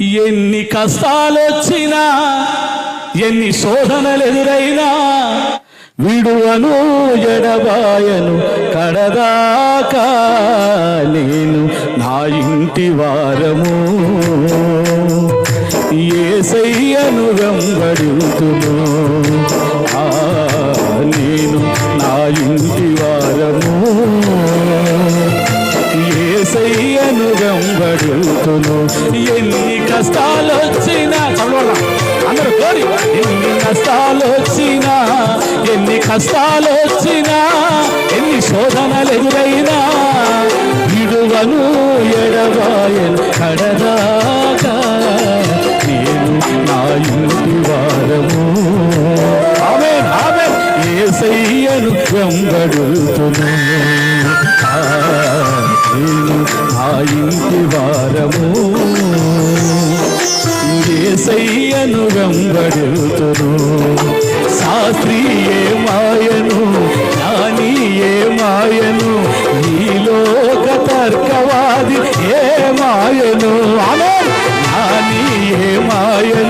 ఎన్ని కష్టాలు వచ్చినా ఎన్ని శోధనలు ఎదురైనా విడువను ఎడబాయను కడదాకా నేను నా ఇంటి వారము. ఏసయ్యను వెంబడుతును ఆ నేను వెంబడుతును ఎన్ని కష్టాలు వచ్చినా అందరూ కోరి ఎన్ని కష్టాలు వచ్చినా ఎన్ని కష్టాలు వచ్చినా ఎన్ని శోధనలు ఎదురైనా విడువను ఎడబాయను కడదాకా నేను నా ఇంటి వారము. ఆమె ఆమె ఏసయ్యను వెంబడుతున్నా ఆ, నేను నా ఇంటి వారము ఏసయ్యను వెంబడుతును శాస్త్రీయే మాయను జ్ఞానీయే మాయను నీలోక తర్కవాది ఏ మాయను ఆమె జ్ఞానీయే మాయను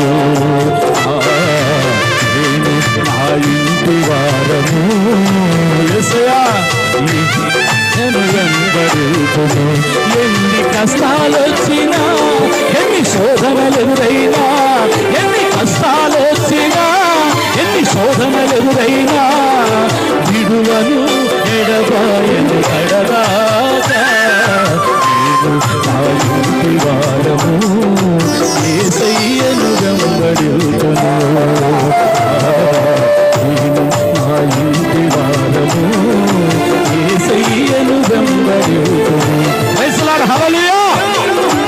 నేను ఎన్ని కష్టాలొచ్చినా ఎన్ని శోధనలెదురైనా ఎన్ని కష్టాలొచ్చినా ఎన్ని శోధనలెదురైనా విడువను ఎడబాయ